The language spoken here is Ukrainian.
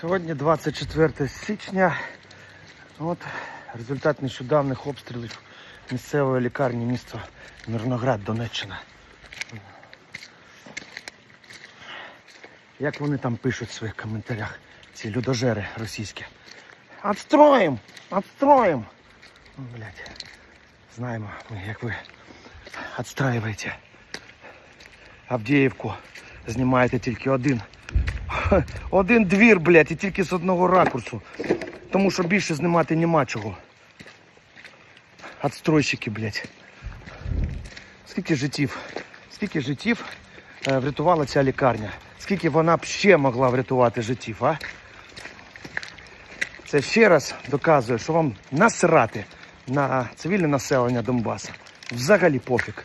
Сьогодні 24 січня. От результат нещодавних обстрілів місцевої лікарні міста Мирноград, Донеччина. Як вони там пишуть в своїх коментарях, ці людожери російські. Отстроїм! Отстроїм! Ну. Знаємо ми, як ви відстраюєте Авдіївку. Знімаєте тільки один. Один двір, блядь, і тільки з одного ракурсу. Тому що більше знімати нема чого. Отстройщики, блядь. Скільки життів, скільки життів е, врятувала ця лікарня? Скільки вона б ще могла врятувати життів, а? Це ще раз доказує, що вам насрати на цивільне населення Донбасу. Взагалі пофіг.